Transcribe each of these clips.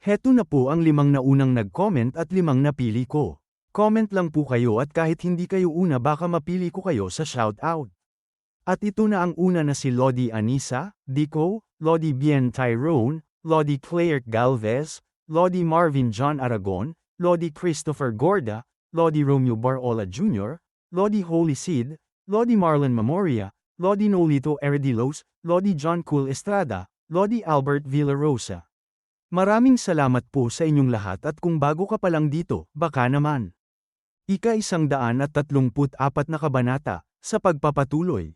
Heto na po ang limang na unang nag-comment at limang napili ko. Comment lang po kayo at kahit hindi kayo una baka mapili ko kayo sa shoutout. At ito na ang una na si Lodi Anisa, Dico, Lodi Bien Tyrone, Lodi Claire Galvez, Lodi Marvin John Aragon, Lodi Christopher Gorda, Lodi Romeo Barola Jr., Lodi Holy Seed, Lodi Marlon Memoria, Lodi Nolito Eredilos, Lodi John Cool Estrada, Lodi Albert Villarosa. Maraming salamat po sa inyong lahat at kung bago ka pa lang dito, baka naman. Ika isang daan at tatlumput apat na kabanata, sa pagpapatuloy.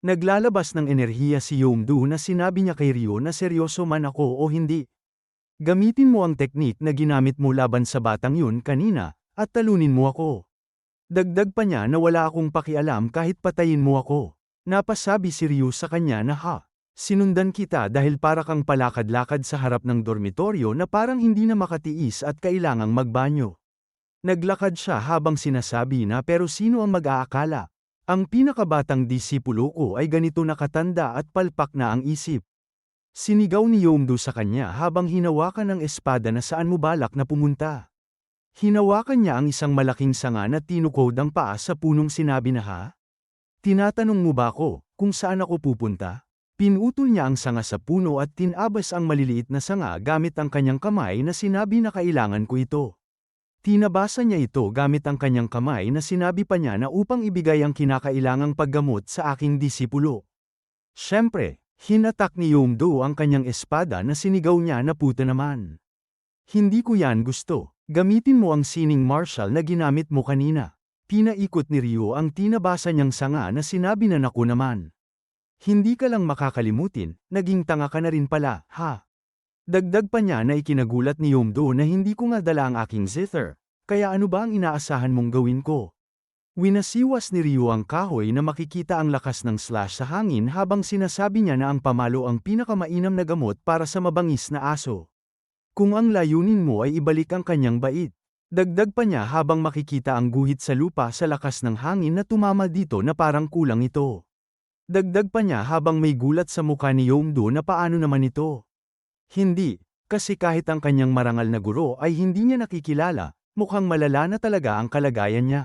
Naglalabas ng enerhiya si Yomdu na sinabi niya kay Ryo na seryoso man ako o hindi. Gamitin mo ang teknik na ginamit mo laban sa batang yun kanina, at talunin mo ako. Dagdag pa niya na wala akong pakialam kahit patayin mo ako. Napasabi si Ryo sa kanya na ha. Sinundan kita dahil para kang palakad-lakad sa harap ng dormitoryo na parang hindi na makatiis at kailangang magbanyo. Naglakad siya habang sinasabi na pero sino ang mag-aakala? Ang pinakabatang disipulo ko ay ganito nakatanda at palpak na ang isip. Sinigaw ni Yomdo sa kanya habang hinawakan ng espada na saan mo balak na pumunta. Hinawakan niya ang isang malaking sanga na tinukod ang paa sa punong sinabi na ha? Tinatanong mo ba ako kung saan ako pupunta? Pinutol niya ang sanga sa puno at tinabas ang maliliit na sanga gamit ang kanyang kamay na sinabi na kailangan ko ito. Tinabasa niya ito gamit ang kanyang kamay na sinabi pa niya na upang ibigay ang kinakailangang paggamot sa aking disipulo. Siyempre, hinatak ni Yomdo ang kanyang espada na sinigaw niya na puta naman. Hindi ko yan gusto. Gamitin mo ang sining martial na ginamit mo kanina. Pinaikot ni Ryo ang tinabasa niyang sanga na sinabi na naku naman. Hindi ka lang makakalimutin, naging tanga ka na rin pala, ha? Dagdag pa niya na ikinagulat ni Yomdo na hindi ko nga dala ang aking zither, kaya ano ba ang inaasahan mong gawin ko? Winasiwas ni Ryo ang kahoy na makikita ang lakas ng slash sa hangin habang sinasabi niya na ang pamalo ang pinakamainam na gamot para sa mabangis na aso. Kung ang layunin mo ay ibalik ang kanyang bait. Dagdag pa niya habang makikita ang guhit sa lupa sa lakas ng hangin na tumama dito na parang kulang ito. Dagdag pa niya habang may gulat sa mukha ni Yomdo na paano naman ito. Hindi, kasi kahit ang kanyang marangal na guro ay hindi niya nakikilala, mukhang malala na talaga ang kalagayan niya.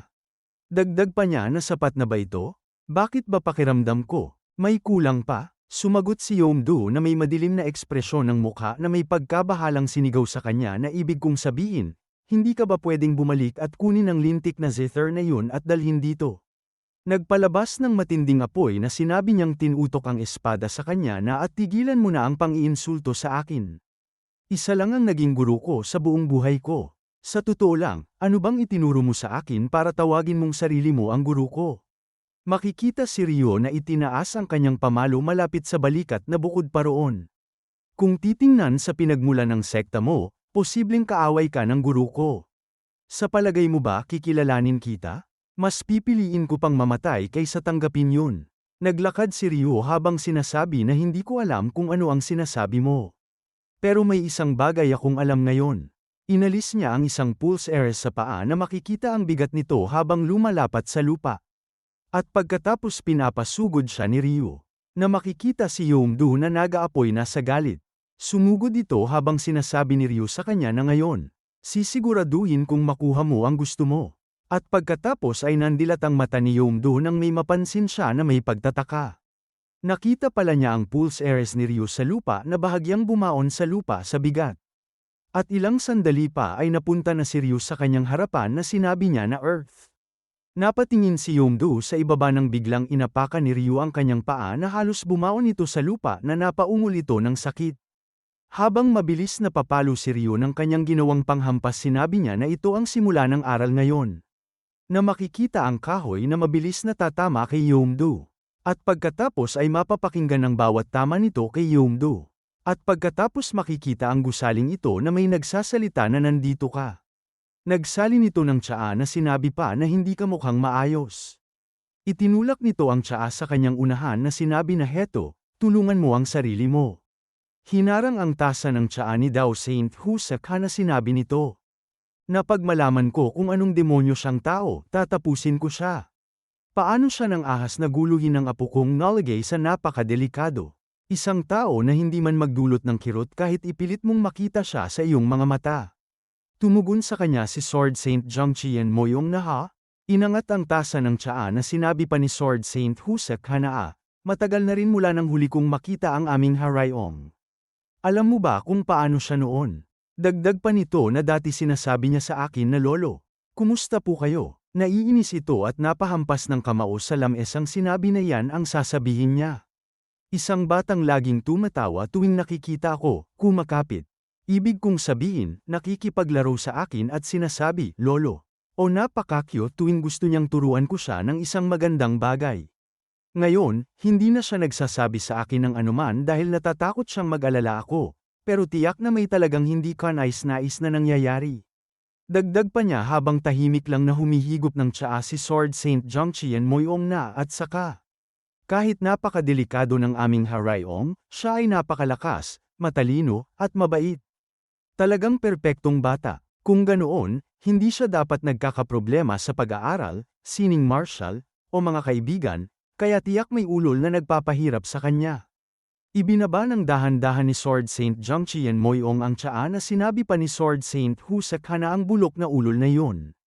Dagdag pa niya na sapat na ba ito? Bakit ba pakiramdam ko? May kulang pa? Sumagot si Yomdo na may madilim na ekspresyon ng mukha na may pagkabahalang sinigaw sa kanya na ibig kong sabihin, hindi ka ba pwedeng bumalik at kunin ang lintik na zither na yun at dalhin dito? Nagpalabas ng matinding apoy na sinabi niyang tinutok ang espada sa kanya na at tigilan mo na ang pang-iinsulto sa akin. Isa lang ang naging guru ko sa buong buhay ko. Sa totoo lang, ano bang itinuro mo sa akin para tawagin mong sarili mo ang guru ko? Makikita si Rio na itinaas ang kanyang pamalo malapit sa balikat na bukod pa roon. Kung titingnan sa pinagmula ng sekta mo, posibleng kaaway ka ng guru ko. Sa palagay mo ba kikilalanin kita? Mas pipiliin ko pang mamatay kaysa tanggapin yun. Naglakad si Ryo habang sinasabi na hindi ko alam kung ano ang sinasabi mo. Pero may isang bagay akong alam ngayon. Inalis niya ang isang pulse air sa paa na makikita ang bigat nito habang lumalapat sa lupa. At pagkatapos pinapasugod siya ni Ryo, na makikita si Yomdu na nagaapoy na sa galit. Sumugod ito habang sinasabi ni Ryo sa kanya na ngayon, sisiguraduhin kung makuha mo ang gusto mo. At pagkatapos ay nandilat ang mata ni Yomdo nang may mapansin siya na may pagtataka. Nakita pala niya ang pulse ares ni Ryu sa lupa na bahagyang bumaon sa lupa sa bigat. At ilang sandali pa ay napunta na si Ryu sa kanyang harapan na sinabi niya na Earth. Napatingin si Yomdo sa ibaba ng biglang inapakan ni Ryu ang kanyang paa na halos bumaon ito sa lupa na napaungol ito ng sakit. Habang mabilis na papalo si Ryu ng kanyang ginawang panghampas sinabi niya na ito ang simula ng aral ngayon na makikita ang kahoy na mabilis na tatama kay Yomdo. At pagkatapos ay mapapakinggan ang bawat tama nito kay Yomdo. At pagkatapos makikita ang gusaling ito na may nagsasalita na nandito ka. Nagsalin nito ng tsaa na sinabi pa na hindi ka mukhang maayos. Itinulak nito ang tsaa sa kanyang unahan na sinabi na heto, tulungan mo ang sarili mo. Hinarang ang tasa ng tsaa ni Dao Saint Husak na sinabi nito. Napag malaman ko kung anong demonyo siyang tao, tatapusin ko siya. Paano siya nang ahas na guluhin ng apo kong Nolagay sa napakadelikado? Isang tao na hindi man magdulot ng kirot kahit ipilit mong makita siya sa iyong mga mata. Tumugon sa kanya si Sword Saint Zhangqian Moyong na ha? Inangat ang tasa ng tsaa na sinabi pa ni Sword Saint Husek Hanaa, matagal na rin mula nang huli kong makita ang aming Harayong. Alam mo ba kung paano siya noon? Dagdag pa nito na dati sinasabi niya sa akin na lolo, kumusta po kayo? Naiinis ito at napahampas ng kamao sa lames ang sinabi na yan ang sasabihin niya. Isang batang laging tumatawa tuwing nakikita ako, kumakapit. Ibig kong sabihin, nakikipaglaro sa akin at sinasabi, lolo. O napakakyo tuwing gusto niyang turuan ko siya ng isang magandang bagay. Ngayon, hindi na siya nagsasabi sa akin ng anuman dahil natatakot siyang mag-alala ako, pero tiyak na may talagang hindi ka nais-nais na nangyayari. Dagdag pa niya habang tahimik lang na humihigop ng tsaa si Sword Saint Zhangqian Moyong na at saka. Kahit napakadelikado ng aming Harayong, siya ay napakalakas, matalino, at mabait. Talagang perpektong bata. Kung ganoon, hindi siya dapat nagkakaproblema sa pag-aaral, sining martial, o mga kaibigan, kaya tiyak may ulol na nagpapahirap sa kanya. Ibinaba ng dahan-dahan ni Sword Saint Zhangqian Moyong ang tsaa na sinabi pa ni Sword Saint Husek na ang bulok na ulol na yon.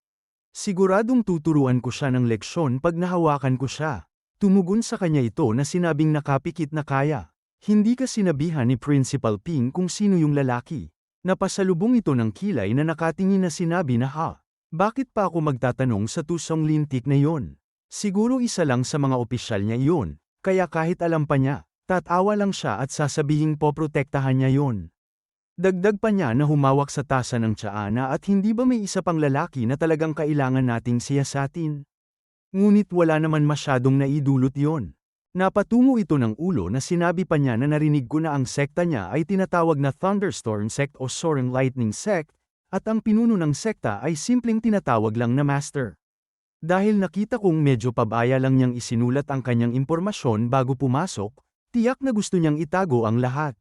Siguradong tuturuan ko siya ng leksyon pag nahawakan ko siya. Tumugon sa kanya ito na sinabing nakapikit na kaya. Hindi ka sinabihan ni Principal Ping kung sino yung lalaki. Napasalubong ito ng kilay na nakatingin na sinabi na ha. Bakit pa ako magtatanong sa tusong lintik na yon? Siguro isa lang sa mga opisyal niya iyon, kaya kahit alam pa niya, tatawa lang siya at sasabihing poprotektahan niya yon. Dagdag pa niya na humawak sa tasa ng tsaana at hindi ba may isa pang lalaki na talagang kailangan nating siyasatin? Ngunit wala naman masyadong naidulot yon. Napatungo ito ng ulo na sinabi pa niya na narinig ko na ang sekta niya ay tinatawag na Thunderstorm Sect o Soaring Lightning Sect, at ang pinuno ng sekta ay simpleng tinatawag lang na Master. Dahil nakita kong medyo pabaya lang niyang isinulat ang kanyang impormasyon bago pumasok, tiyak na gusto niyang itago ang lahat.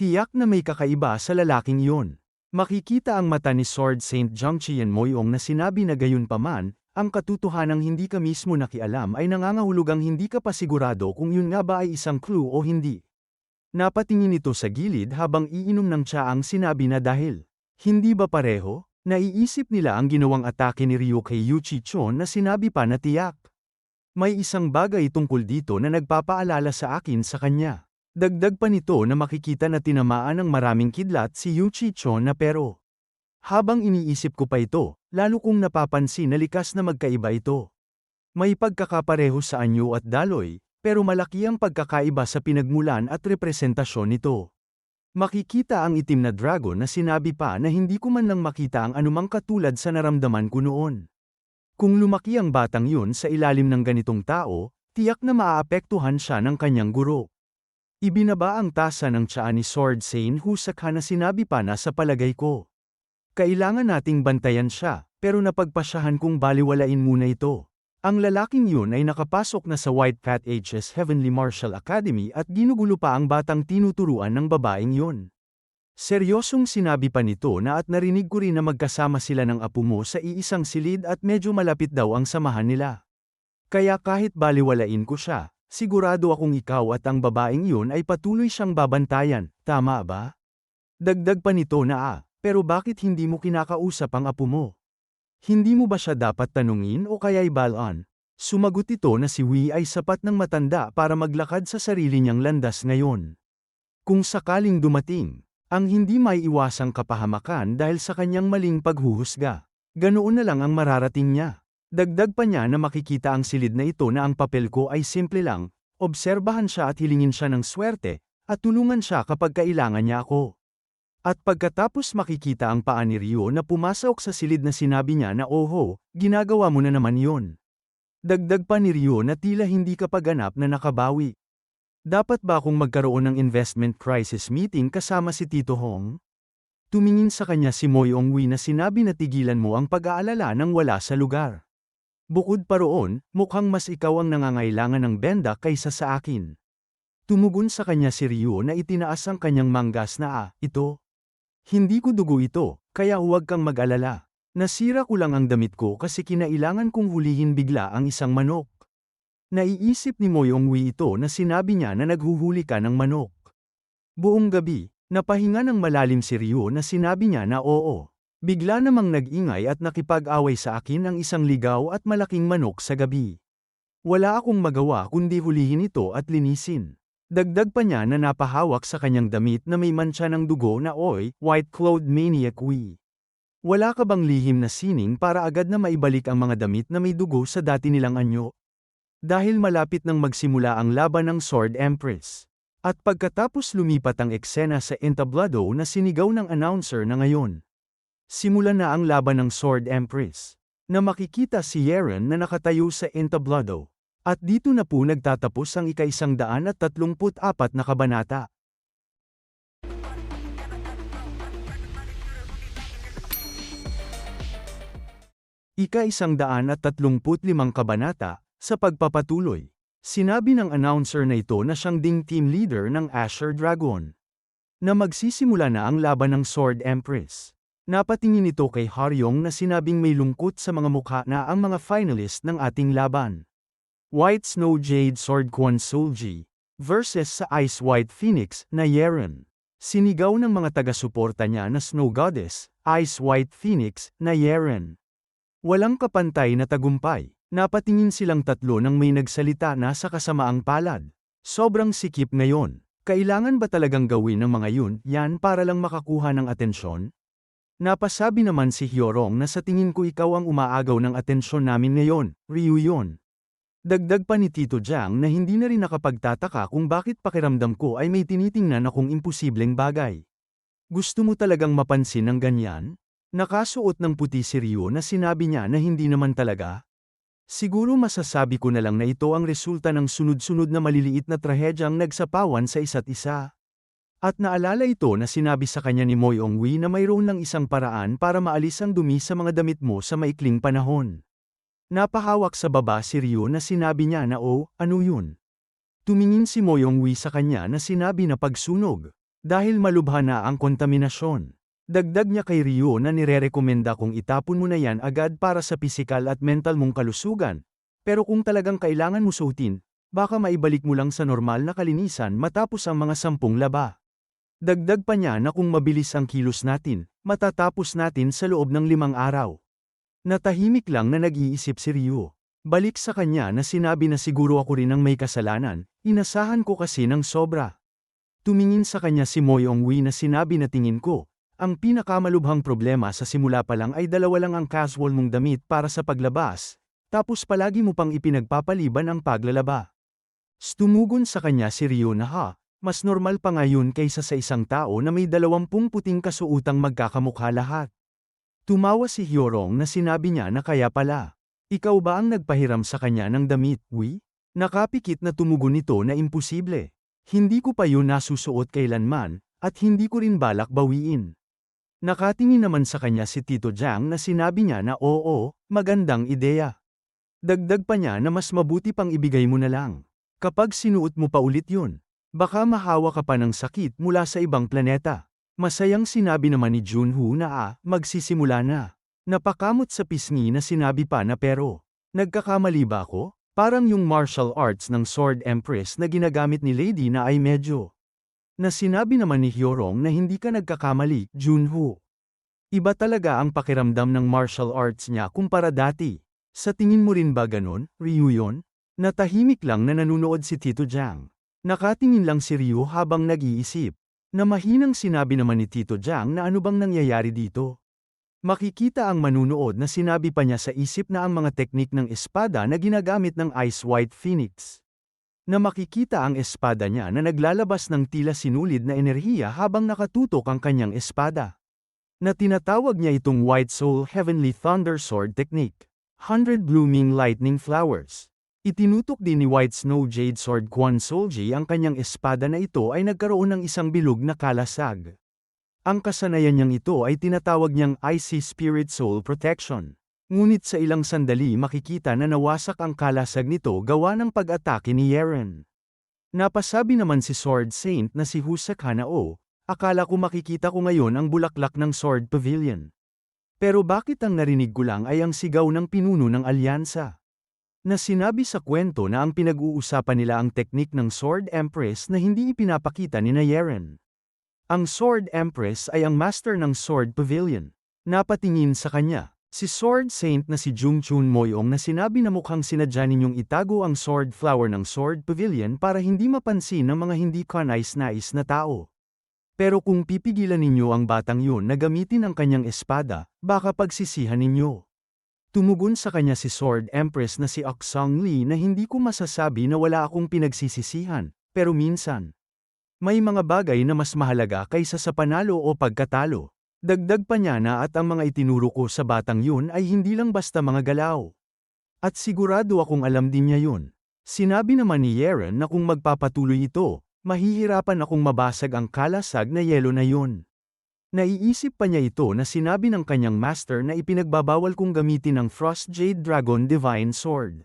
Tiyak na may kakaiba sa lalaking iyon. Makikita ang mata ni Sword Saint Zhangqian Moyong na sinabi na gayon paman, ang katotohanang hindi ka mismo nakialam ay nangangahulugang hindi ka pa sigurado kung yun nga ba ay isang clue o hindi. Napatingin ito sa gilid habang iinom ng tsaang sinabi na dahil, hindi ba pareho? Naiisip nila ang ginawang atake ni Ryo kay Yuchi Chon na sinabi pa na tiyak. May isang bagay tungkol dito na nagpapaalala sa akin sa kanya. Dagdag pa nito na makikita na tinamaan ng maraming kidlat si Yuchi Chon na pero. Habang iniisip ko pa ito, lalo kong napapansin na likas na magkaiba ito. May pagkakapareho sa anyo at daloy, pero malaki ang pagkakaiba sa pinagmulan at representasyon nito. Makikita ang itim na dragon na sinabi pa na hindi ko man lang makita ang anumang katulad sa naramdaman ko noon. Kung lumaki ang batang yun sa ilalim ng ganitong tao, tiyak na maaapektuhan siya ng kanyang guro. Ibinaba ang tasa ng tsaa ni Sword Saint Husaka na sinabi pa na sa palagay ko. Kailangan nating bantayan siya, pero napagpasyahan kong baliwalain muna ito. Ang lalaking yun ay nakapasok na sa White Cat H's Heavenly Martial Academy at ginugulo pa ang batang tinuturuan ng babaeng yun. Seryosong sinabi pa nito na at narinig ko rin na magkasama sila ng apo mo sa iisang silid at medyo malapit daw ang samahan nila. Kaya kahit baliwalain ko siya, sigurado akong ikaw at ang babaeng yun ay patuloy siyang babantayan, tama ba? Dagdag pa nito na ah, pero bakit hindi mo kinakausap ang apo mo? Hindi mo ba siya dapat tanungin o kaya'y balaan? Sumagot ito na si Wee ay sapat ng matanda para maglakad sa sarili niyang landas ngayon. Kung sakaling dumating, ang hindi may iwasang kapahamakan dahil sa kanyang maling paghuhusga. Ganoon na lang ang mararating niya. Dagdag pa niya na makikita ang silid na ito na ang papel ko ay simple lang, obserbahan siya at hilingin siya ng swerte, at tulungan siya kapag kailangan niya ako. At pagkatapos makikita ang paa ni Ryo na pumasok sa silid na sinabi niya na oho, ginagawa mo na naman yon. Dagdag pa ni Ryo na tila hindi ka paganap na nakabawi. Dapat ba akong magkaroon ng investment crisis meeting kasama si Tito Hong? Tumingin sa kanya si Moy Ongwi na sinabi na tigilan mo ang pag-aalala nang wala sa lugar. Bukod pa roon, mukhang mas ikaw ang nangangailangan ng benda kaysa sa akin. Tumugon sa kanya si Ryo na itinaas ang kanyang manggas na ah, ito. Hindi ko dugo ito, kaya huwag kang mag-alala. Nasira ko lang ang damit ko kasi kinailangan kong hulihin bigla ang isang manok. Naiisip ni Moyong Wee ito na sinabi niya na naghuhuli ka ng manok. Buong gabi, napahinga ng malalim si Ryu na sinabi niya na oo. Bigla namang nag-ingay at nakipag-away sa akin ang isang ligaw at malaking manok sa gabi. Wala akong magawa kundi hulihin ito at linisin. Dagdag pa niya na napahawak sa kanyang damit na may mancha ng dugo na oy, white-clothed maniac Wee. Wala ka bang lihim na sining para agad na maibalik ang mga damit na may dugo sa dati nilang anyo? Dahil malapit nang magsimula ang laban ng Sword Empress. At pagkatapos lumipat ang eksena sa entablado na sinigaw ng announcer na ngayon. Simula na ang laban ng Sword Empress. Na makikita si Yeren na nakatayo sa entablado. At dito na po nagtatapos ang ikaisang daan at tatlumput apat na kabanata. Ika-isang daan at tatlumput limang kabanata, sa pagpapatuloy. Sinabi ng announcer na ito na siyang ding team leader ng Asher Dragon. Na magsisimula na ang laban ng Sword Empress. Napatingin ito kay Haryong na sinabing may lungkot sa mga mukha na ang mga finalist ng ating laban. White Snow Jade Sword Quan Solji versus sa Ice White Phoenix na Yeren. Sinigaw ng mga taga-suporta niya na Snow Goddess, Ice White Phoenix na Yeren. Walang kapantay na tagumpay. Napatingin silang tatlo nang may nagsalita na sa kasamaang palad. Sobrang sikip ngayon. Kailangan ba talagang gawin ng mga yun yan para lang makakuha ng atensyon? Napasabi naman si Hyorong na sa tingin ko ikaw ang umaagaw ng atensyon namin ngayon, Ryu yun. Dagdag pa ni Tito Jiang na hindi na rin nakapagtataka kung bakit pakiramdam ko ay may tinitingnan akong imposibleng bagay. Gusto mo talagang mapansin ng ganyan? Nakasuot ng puti si Ryu na sinabi niya na hindi naman talaga? Siguro masasabi ko na lang na ito ang resulta ng sunod-sunod na maliliit na trahedyang nagsapawan sa isa't isa. At naalala ito na sinabi sa kanya ni Moyong Wee na mayroon lang isang paraan para maalis ang dumi sa mga damit mo sa maikling panahon. Napahawak sa baba si Ryu na sinabi niya na oh, ano yun? Tumingin si Moyong Wee sa kanya na sinabi na pagsunog. Dahil malubha na ang kontaminasyon. Dagdag niya kay Ryo na nirerekomenda kung itapon mo na yan agad para sa pisikal at mental mong kalusugan. Pero kung talagang kailangan mo suotin, baka maibalik mo lang sa normal na kalinisan matapos ang mga sampung laba. Dagdag pa niya na kung mabilis ang kilos natin, matatapos natin sa loob ng limang araw. Natahimik lang na nag-iisip si Ryo. Balik sa kanya na sinabi na siguro ako rin ang may kasalanan, inasahan ko kasi ng sobra. Tumingin sa kanya si Moyong Wee na sinabi na tingin ko, ang pinakamalubhang problema sa simula pa lang ay dalawa lang ang casual mong damit para sa paglabas, tapos palagi mo pang ipinagpapaliban ang paglalaba. Stumugon sa kanya si Ryo na ha, mas normal pa ngayon kaysa sa isang tao na may dalawampung puting kasuutang magkakamukha lahat. Tumawa si Hyorong na sinabi niya na kaya pala. Ikaw ba ang nagpahiram sa kanya ng damit, Wi? Nakapikit na tumugon nito na imposible. Hindi ko pa yun nasusuot kailanman, at hindi ko rin balak bawiin. Nakatingin naman sa kanya si Tito Jiang na sinabi niya na oo, magandang ideya. Dagdag pa niya na mas mabuti pang ibigay mo na lang. Kapag sinuot mo pa ulit yun, baka mahawa ka pa ng sakit mula sa ibang planeta. Masayang sinabi naman ni Junho na ah, magsisimula na. Napakamot sa pisngi na sinabi pa na pero, nagkakamali ba ako? Parang yung martial arts ng Sword Empress na ginagamit ni Lady na ay medyo na sinabi naman ni Hyorong na hindi ka nagkakamali, Junho. Iba talaga ang pakiramdam ng martial arts niya kumpara dati. Sa tingin mo rin ba ganon, Ryu yon? Natahimik lang na nanunood si Tito Jiang. Nakatingin lang si Ryu habang nag-iisip. Na mahinang sinabi naman ni Tito Jiang na ano bang nangyayari dito. Makikita ang manunood na sinabi pa niya sa isip na ang mga teknik ng espada na ginagamit ng Ice White Phoenix na makikita ang espada niya na naglalabas ng tila sinulid na enerhiya habang nakatutok ang kanyang espada. Na tinatawag niya itong White Soul Heavenly Thunder Sword Technique. 100 Blooming Lightning Flowers. Itinutok din ni White Snow Jade Sword Quan Solji ang kanyang espada na ito ay nagkaroon ng isang bilog na kalasag. Ang kasanayan niyang ito ay tinatawag niyang Icy Spirit Soul Protection. Ngunit sa ilang sandali makikita na nawasak ang kalasag nito gawa ng pag-atake ni Yeren. Napasabi naman si Sword Saint na si Husak Hanao, akala ko makikita ko ngayon ang bulaklak ng Sword Pavilion. Pero bakit ang narinig ko lang ay ang sigaw ng pinuno ng alyansa? na sinabi sa kwento na ang pinag-uusapan nila ang teknik ng Sword Empress na hindi ipinapakita ni Yeren. Ang Sword Empress ay ang master ng Sword Pavilion. Napatingin sa kanya, si Sword Saint na si Jung Chun Moyong na sinabi na mukhang sinadya ninyong itago ang Sword Flower ng Sword Pavilion para hindi mapansin ng mga hindi kanais-nais na tao. Pero kung pipigilan ninyo ang batang yun na gamitin ang kanyang espada, baka pagsisihan ninyo. Tumugon sa kanya si Sword Empress na si Oksong Lee na hindi ko masasabi na wala akong pinagsisisihan, pero minsan. May mga bagay na mas mahalaga kaysa sa panalo o pagkatalo. Dagdag pa niya na at ang mga itinuro ko sa batang yun ay hindi lang basta mga galaw. At sigurado akong alam din niya yun. Sinabi naman ni Yeren na kung magpapatuloy ito, mahihirapan akong mabasag ang kalasag na yelo na yun. Naiisip pa niya ito na sinabi ng kanyang master na ipinagbabawal kong gamitin ang Frost Jade Dragon Divine Sword.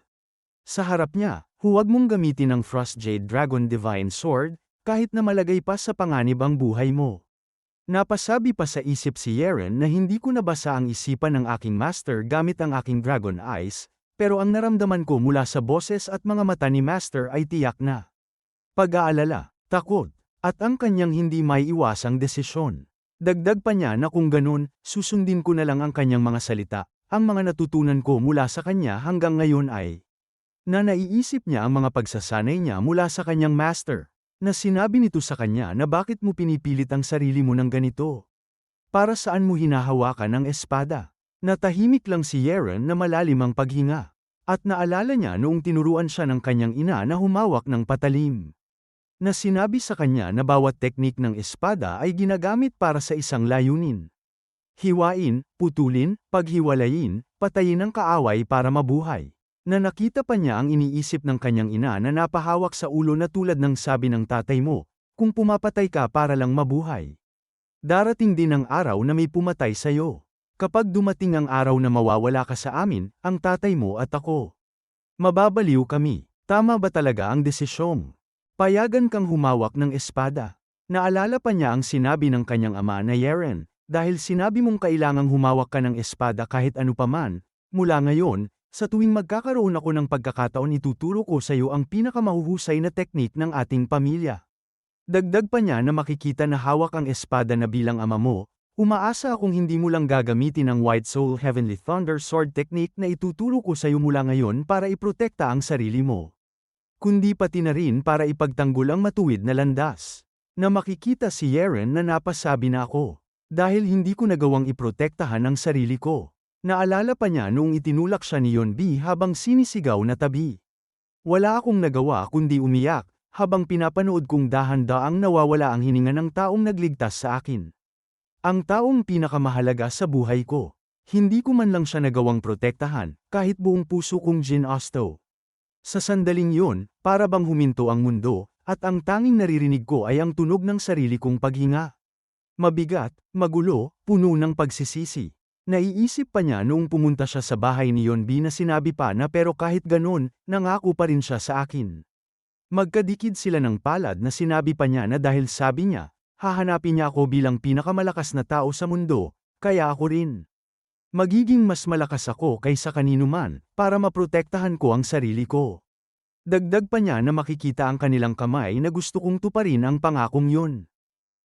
Sa harap niya, huwag mong gamitin ang Frost Jade Dragon Divine Sword, kahit na malagay pa sa panganib ang buhay mo. Napasabi pa sa isip si Yeren na hindi ko nabasa ang isipan ng aking master gamit ang aking Dragon Eyes, pero ang naramdaman ko mula sa boses at mga mata ni master ay tiyak na. Pag-aalala, takot, at ang kanyang hindi may iwasang desisyon. Dagdag pa niya na kung ganun, susundin ko na lang ang kanyang mga salita, ang mga natutunan ko mula sa kanya hanggang ngayon ay na naiisip niya ang mga pagsasanay niya mula sa kanyang master, na sinabi nito sa kanya na bakit mo pinipilit ang sarili mo ng ganito. Para saan mo hinahawakan ang espada? Natahimik lang si Yeren na malalim ang paghinga. At naalala niya noong tinuruan siya ng kanyang ina na humawak ng patalim na sinabi sa kanya na bawat teknik ng espada ay ginagamit para sa isang layunin. Hiwain, putulin, paghiwalayin, patayin ang kaaway para mabuhay. Na nakita pa niya ang iniisip ng kanyang ina na napahawak sa ulo na tulad ng sabi ng tatay mo, kung pumapatay ka para lang mabuhay. Darating din ang araw na may pumatay sa'yo. Kapag dumating ang araw na mawawala ka sa amin, ang tatay mo at ako. Mababaliw kami. Tama ba talaga ang desisyong? Payagan kang humawak ng espada. Naalala pa niya ang sinabi ng kanyang ama na Yeren, dahil sinabi mong kailangang humawak ka ng espada kahit ano paman, mula ngayon, sa tuwing magkakaroon ako ng pagkakataon ituturo ko sa iyo ang pinakamahuhusay na teknik ng ating pamilya. Dagdag pa niya na makikita na hawak ang espada na bilang ama mo, umaasa akong hindi mo lang gagamitin ang White Soul Heavenly Thunder Sword technique na ituturo ko sa iyo mula ngayon para iprotekta ang sarili mo kundi pati na rin para ipagtanggol ang matuwid na landas. Na makikita si Yeren na napasabi na ako. Dahil hindi ko nagawang iprotektahan ang sarili ko. Naalala pa niya noong itinulak siya ni Yonbi habang sinisigaw na tabi. Wala akong nagawa kundi umiyak, habang pinapanood kong dahan-daang nawawala ang hininga ng taong nagligtas sa akin. Ang taong pinakamahalaga sa buhay ko. Hindi ko man lang siya nagawang protektahan, kahit buong puso kong Jin Osto. Sa sandaling yun, para bang huminto ang mundo, at ang tanging naririnig ko ay ang tunog ng sarili kong paghinga. Mabigat, magulo, puno ng pagsisisi. Naiisip pa niya noong pumunta siya sa bahay ni Yonbi na sinabi pa na pero kahit ganon, nangako pa rin siya sa akin. Magkadikid sila ng palad na sinabi pa niya na dahil sabi niya, hahanapin niya ako bilang pinakamalakas na tao sa mundo, kaya ako rin. Magiging mas malakas ako kaysa kanino man, para maprotektahan ko ang sarili ko. Dagdag pa niya na makikita ang kanilang kamay na gusto kong tuparin ang pangakong yun.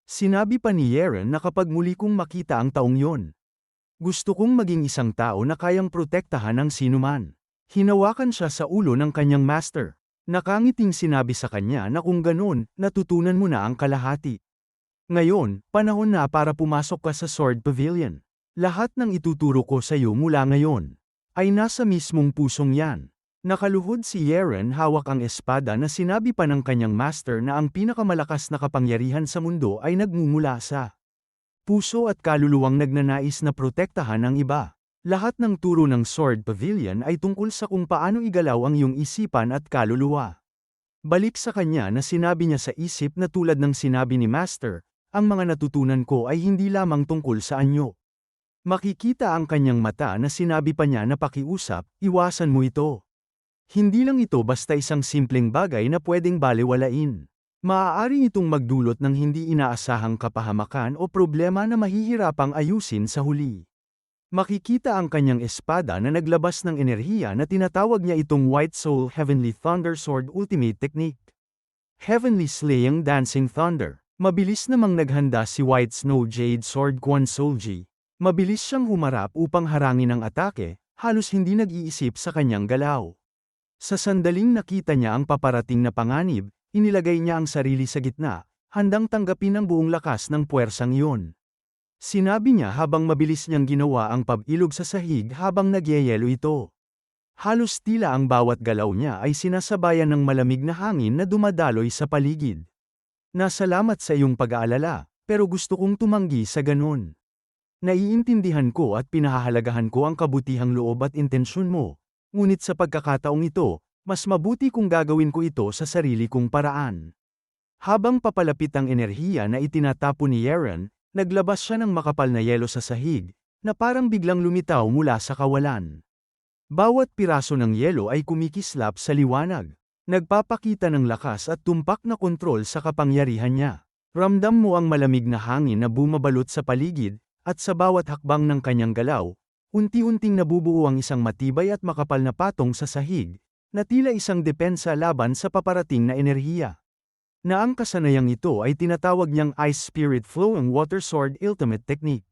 Sinabi pa ni Yeren na kapag muli kong makita ang taong yun, gusto kong maging isang tao na kayang protektahan ang sinuman. Hinawakan siya sa ulo ng kanyang master. Nakangiting sinabi sa kanya na kung ganun, natutunan mo na ang kalahati. Ngayon, panahon na para pumasok ka sa Sword Pavilion. Lahat ng ituturo ko sa iyo mula ngayon ay nasa mismong pusong yan. Nakaluhod si Yeren hawak ang espada na sinabi pa ng kanyang master na ang pinakamalakas na kapangyarihan sa mundo ay nagmumula sa puso at kaluluwang nagnanais na protektahan ang iba. Lahat ng turo ng Sword Pavilion ay tungkol sa kung paano igalaw ang iyong isipan at kaluluwa. Balik sa kanya na sinabi niya sa isip na tulad ng sinabi ni Master, ang mga natutunan ko ay hindi lamang tungkol sa anyo. Makikita ang kanyang mata na sinabi pa niya na pakiusap, iwasan mo ito. Hindi lang ito basta isang simpleng bagay na pwedeng baliwalain. Maaari itong magdulot ng hindi inaasahang kapahamakan o problema na mahihirapang ayusin sa huli. Makikita ang kanyang espada na naglabas ng enerhiya na tinatawag niya itong White Soul Heavenly Thunder Sword Ultimate Technique. Heavenly Slaying Dancing Thunder. Mabilis namang naghanda si White Snow Jade Sword Quan Solji. Mabilis siyang humarap upang harangin ang atake, halos hindi nag-iisip sa kanyang galaw. Sa sandaling nakita niya ang paparating na panganib, inilagay niya ang sarili sa gitna, handang tanggapin ang buong lakas ng puwersang iyon. Sinabi niya habang mabilis niyang ginawa ang pag-ilog sa sahig habang nagyayelo ito. Halos tila ang bawat galaw niya ay sinasabayan ng malamig na hangin na dumadaloy sa paligid. Nasalamat sa iyong pag-aalala, pero gusto kong tumanggi sa ganun. Naiintindihan ko at pinahahalagahan ko ang kabutihang loob at intensyon mo, ngunit sa pagkakataong ito, mas mabuti kung gagawin ko ito sa sarili kong paraan. Habang papalapit ang enerhiya na itinatapo ni Yeren, naglabas siya ng makapal na yelo sa sahig, na parang biglang lumitaw mula sa kawalan. Bawat piraso ng yelo ay kumikislap sa liwanag, nagpapakita ng lakas at tumpak na kontrol sa kapangyarihan niya. Ramdam mo ang malamig na hangin na bumabalot sa paligid, at sa bawat hakbang ng kanyang galaw, unti-unting nabubuo ang isang matibay at makapal na patong sa sahig, na tila isang depensa laban sa paparating na enerhiya. Na ang kasanayang ito ay tinatawag niyang Ice Spirit Flow ang Water Sword Ultimate Technique.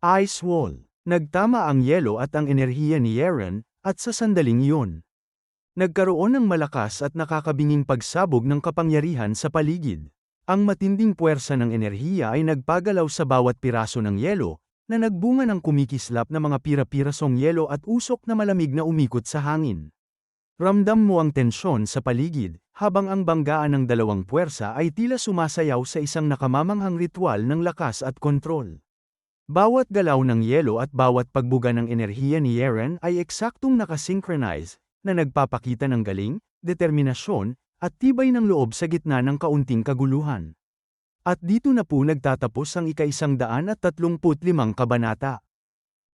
Ice Wall. Nagtama ang yelo at ang enerhiya ni Yeren, at sa sandaling iyon. Nagkaroon ng malakas at nakakabinging pagsabog ng kapangyarihan sa paligid. Ang matinding puwersa ng enerhiya ay nagpagalaw sa bawat piraso ng yelo, na nagbunga ng kumikislap na mga pira-pirasong yelo at usok na malamig na umikot sa hangin. Ramdam mo ang tensyon sa paligid, habang ang banggaan ng dalawang puwersa ay tila sumasayaw sa isang nakamamanghang ritual ng lakas at kontrol. Bawat galaw ng yelo at bawat pagbuga ng enerhiya ni Yeren ay eksaktong nakasynchronize, na nagpapakita ng galing, determinasyon, at tibay ng loob sa gitna ng kaunting kaguluhan. At dito na po nagtatapos ang ika-isang daan at tatlumput limang kabanata.